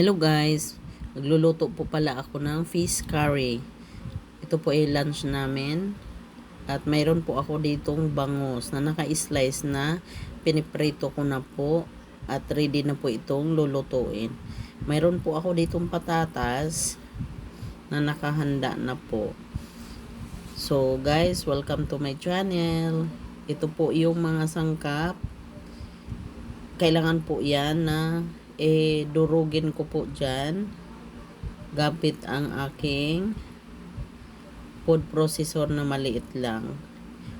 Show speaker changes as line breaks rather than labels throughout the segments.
Hello guys, magluluto po pala ako ng fish curry. Ito po ay lunch namin. At mayroon po ako ditong bangus na naka-slice na piniprito ko na po at ready na po itong lulutuin. Mayroon po ako ditong patatas na nakahanda na po. So guys, welcome to my channel. Ito po yung mga sangkap. Kailangan po yan na eh durugin ko po dyan. Gamit ang aking food processor na maliit lang.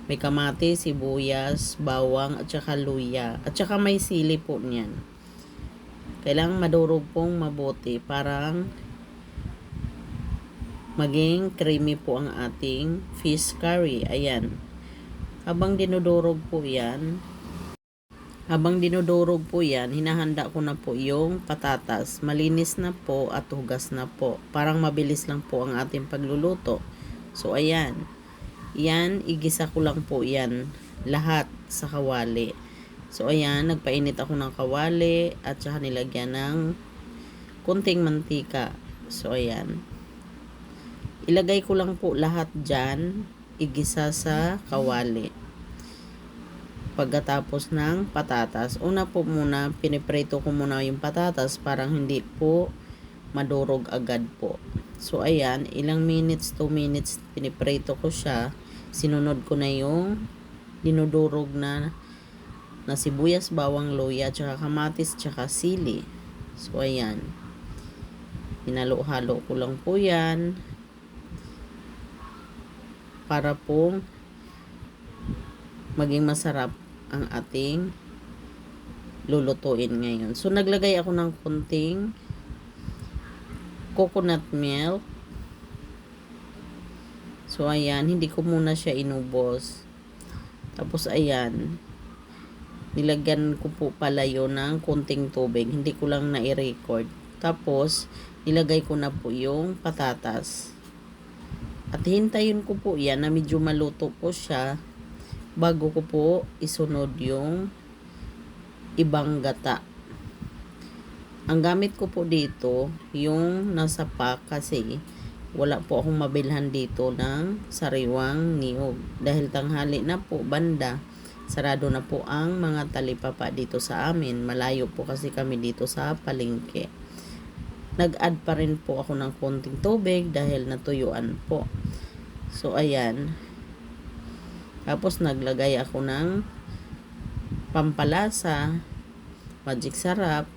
May kamati, sibuyas, bawang at saka luya. At saka may sili po niyan. Kailangan madurog pong mabuti parang maging creamy po ang ating fish curry. Ayan. Habang dinudurog po yan habang dinudurog po yan, hinahanda ko na po yung patatas. Malinis na po at hugas na po. Parang mabilis lang po ang ating pagluluto. So, ayan. Yan, igisa ko lang po yan. Lahat sa kawali. So, ayan, nagpainit ako ng kawali at saka nilagyan ng kunting mantika. So, ayan. Ilagay ko lang po lahat dyan. Igisa sa kawali pagkatapos ng patatas. Una po muna, piniprito ko muna yung patatas parang hindi po madurog agad po. So, ayan, ilang minutes, 2 minutes, piniprito ko siya. Sinunod ko na yung dinudurog na na sibuyas, bawang, luya, tsaka kamatis, tsaka sili. So, ayan. Hinalo-halo ko lang po yan. Para pong maging masarap ang ating lulutuin ngayon. So, naglagay ako ng kunting coconut milk. So, ayan. Hindi ko muna siya inubos. Tapos, ayan. Nilagyan ko po pala yun ng kunting tubig. Hindi ko lang na-record. Tapos, nilagay ko na po yung patatas. At hintayin ko po yan na medyo maluto po siya bago ko po isunod yung ibang gata. Ang gamit ko po dito, yung nasa pack kasi wala po akong mabilhan dito ng sariwang niyog. Dahil tanghali na po, banda, sarado na po ang mga talipapa dito sa amin. Malayo po kasi kami dito sa palengke. Nag-add pa rin po ako ng konting tubig dahil natuyuan po. So, ayan. Tapos naglagay ako ng pampalasa, magic sarap,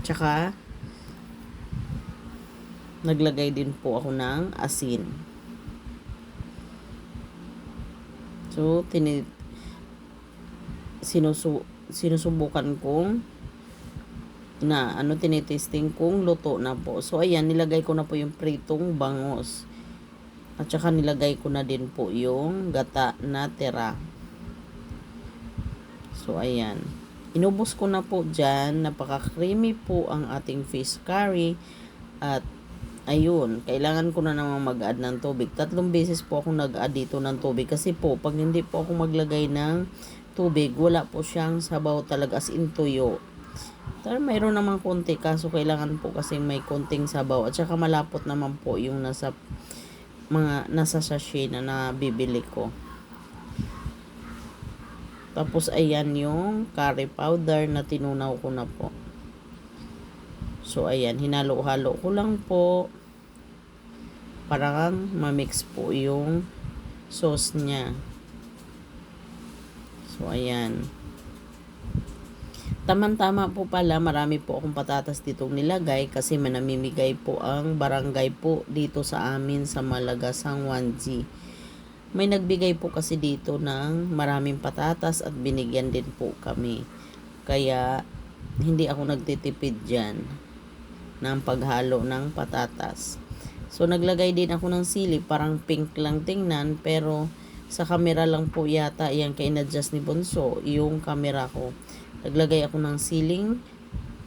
tsaka naglagay din po ako ng asin. So, tini sinusu sinusubukan kong na ano tinitesting kong luto na po. So, ayan, nilagay ko na po yung pritong bangos. At saka nilagay ko na din po yung gata na tira. So, ayan. Inubos ko na po dyan. Napaka-creamy po ang ating fish curry. At, ayun. Kailangan ko na naman mag-add ng tubig. Tatlong beses po ako nag-add dito ng tubig. Kasi po, pag hindi po ako maglagay ng tubig, wala po siyang sabaw talaga as in tuyo. Pero mayroon naman konti. Kaso, kailangan po kasi may konting sabaw. At saka malapot naman po yung nasa mga nasa sachet na nabibili ko. Tapos ayan yung curry powder na tinunaw ko na po. So ayan, hinalo-halo ko lang po para ma-mix po yung sauce niya. So ayan. Tamang-tama po pala, marami po akong patatas ditong nilagay kasi manamimigay po ang barangay po dito sa amin sa Malagasang 1G. May nagbigay po kasi dito ng maraming patatas at binigyan din po kami. Kaya hindi ako nagtitipid dyan ng paghalo ng patatas. So naglagay din ako ng sili, parang pink lang tingnan pero sa camera lang po yata yan kay na-adjust ni Bonso yung camera ko Naglagay ako ng siling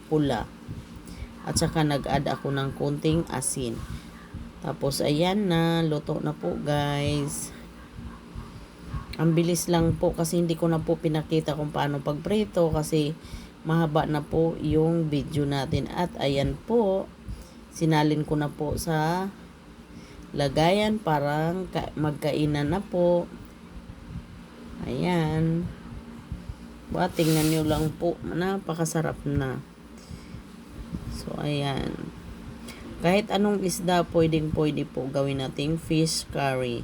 pula. At saka nag-add ako ng konting asin. Tapos ayan na, luto na po guys. Ang bilis lang po kasi hindi ko na po pinakita kung paano pagprito kasi mahaba na po yung video natin. At ayan po, sinalin ko na po sa lagayan parang ka- magkainan na po. Ayan. Ba, tingnan nyo lang po. Napakasarap na. So, ayan. Kahit anong isda, pwedeng pwede po gawin nating fish curry.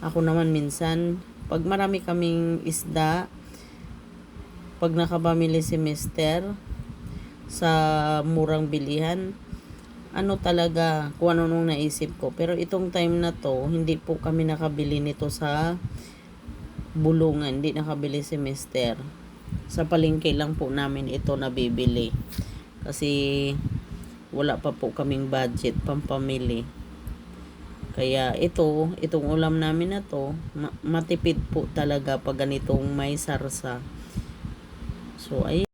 Ako naman minsan, pag marami kaming isda, pag nakabamili si mister sa murang bilihan, ano talaga, kung ano nung naisip ko. Pero itong time na to, hindi po kami nakabili nito sa bulungan. Hindi nakabili si mister. Sa palengke lang po namin ito nabibili. Kasi wala pa po kaming budget pampamili. Kaya ito, itong ulam namin na to, ma- matipid po talaga pag ganitong may sarsa. So, ay